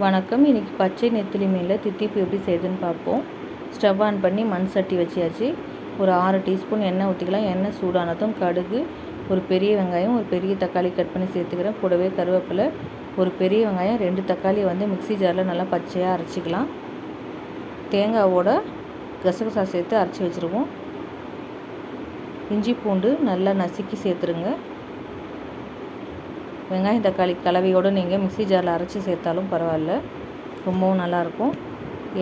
வணக்கம். இன்றைக்கி பச்சை நெத்திலி மீனில் தித்திப்பு எப்படி செய்யுதுன்னு பார்ப்போம். ஸ்டவ் ஆன் பண்ணி மண் சட்டி வச்சியாச்சு. ஒரு ஆறு டீஸ்பூன் எண்ணெய் ஊற்றிக்கலாம் எண்ணெய் சூடானதும் கடுகு ஒரு பெரிய வெங்காயம் ஒரு பெரிய தக்காளி கட் பண்ணி சேர்த்துக்கிறேன். கூடவே கருவேப்பிலை ஒரு பெரிய வெங்காயம் ரெண்டு தக்காளியை வந்து மிக்ஸி ஜாரில் நல்லா பச்சையாக அரைச்சிக்கலாம். தேங்காவோட கசகசா சேர்த்து அரைச்சி வச்சுருவோம். இஞ்சி பூண்டு நல்லா நசுக்கி சேர்த்துருங்க. வெங்காயம் தக்காளி கலவையோடு நீங்கள் மிக்சி ஜாரில் அரைச்சி சேர்த்தாலும் பரவாயில்ல. ரொம்பவும் நல்லாயிருக்கும்.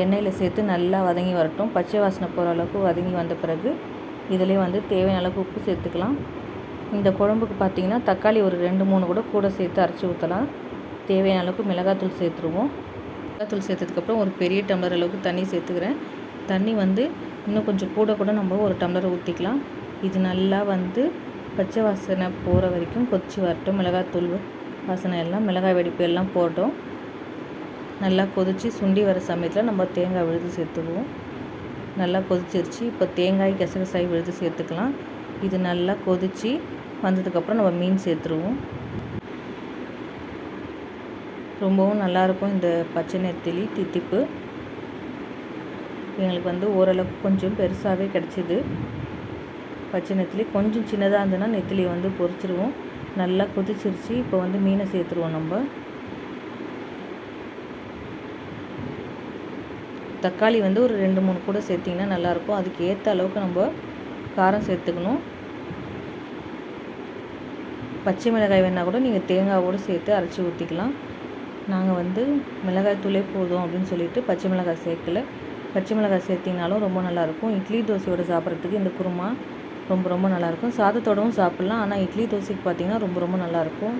எண்ணெயில் சேர்த்து நல்லா வதங்கி வரட்டும். பச்சை வாசனை போகிற அளவுக்கு வதங்கி வந்த பிறகு இதிலே வந்து தேவையான அளவுக்கு உப்பு சேர்த்துக்கலாம். இந்த குழம்புக்கு பார்த்தீங்கன்னா தக்காளி ஒரு ரெண்டு மூணு கூட கூட சேர்த்து அரைச்சி ஊற்றலாம். தேவையான அளவுக்கு மிளகாத்தூள் சேர்த்துருவோம். மிளகாத்தூள் சேர்த்ததுக்கப்புறம் ஒரு பெரிய டம்ளர் அளவுக்கு தண்ணி சேர்த்துக்கிறேன். தண்ணி வந்து இன்னும் கொஞ்சம் கூட கூட நம்ம ஒரு டம்ளர் ஊற்றிக்கலாம். இது நல்லா வந்து பச்சை வாசனை போகிற வரைக்கும் கொதிச்சு வரட்டும். மிளகாத்தூள் வாசனை எல்லாம் மிளகாய் வெடிப்பு எல்லாம் போட்டோம். நல்லா கொதித்து சுண்டி வர சமயத்தில் நம்ம தேங்காய் விழுது சேர்த்துக்குவோம். நல்லா கொதிச்சிருச்சு. இப்போ தேங்காய் கசகசாய் விழுது சேர்த்துக்கலாம். இது நல்லா கொதித்து வந்ததுக்கப்புறம் நம்ம மீன் சேர்த்துருவோம். ரொம்பவும் நல்லாயிருக்கும் இந்த பச்சை நெத்திலி தித்திப்பு. எங்களுக்கு வந்து ஓரளவுக்கு கொஞ்சம் பெருசாகவே கிடச்சிது. பச்சை நெத்திலி கொஞ்சம் சின்னதாக இருந்ததுன்னா நெத்திலியை வந்து பொரிச்சிருவோம். நல்லா கொதிச்சிருச்சு. இப்போ வந்து மீனை சேர்த்துருவோம் நம்ம. தக்காளி வந்து ஒரு ரெண்டு மூணு கூட சேர்த்திங்கன்னா நல்லாயிருக்கும். அதுக்கு ஏற்ற அளவுக்கு நம்ம காரம் சேர்த்துக்கணும். பச்சை மிளகாய் வேணால் கூட நீங்கள் தேங்காவோடு சேர்த்து அரைச்சி ஊற்றிக்கலாம் நாங்கள் வந்து மிளகாய் தூளே போதும் அப்படின்னு சொல்லிட்டு பச்சை மிளகாய் சேர்க்கல. பச்சை மிளகாய் சேர்த்திங்கனாலும் ரொம்ப நல்லாயிருக்கும். இட்லி தோசையோடு சாப்பிட்றதுக்கு இந்த குருமா ரொம்ப ரொம்ப நல்லாயிருக்கும். சாதத்தோடவும் சாப்பிட்லாம். ஆனால் இட்லி தோசைக்கு பார்த்திங்கன்னா ரொம்ப ரொம்ப நல்லாயிருக்கும்.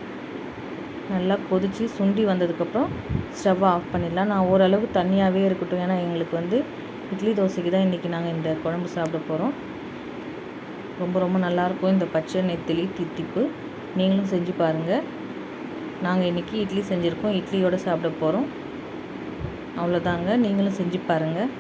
நல்லா கொதித்து சுண்டி வந்ததுக்கப்புறம் ஸ்டவ்வை ஆஃப் பண்ணிடலாம். நான் ஓரளவு தண்ணியாகவே இருக்கட்டும். ஏன்னா எங்களுக்கு வந்து இட்லி தோசைக்கு தான் இன்றைக்கி நாங்கள் இந்த குழம்பு சாப்பிட போகிறோம் ரொம்ப ரொம்ப நல்லாயிருக்கும். இந்த பச்சை நெத்திலி தித்திப்பு. நீங்களும் செஞ்சு பாருங்கள் நாங்கள் இன்றைக்கி இட்லி செஞ்சுருக்கோம். இட்லியோடு சாப்பிட போகிறோம் அவ்வளோதாங்க. நீங்களும் செஞ்சு பாருங்கள்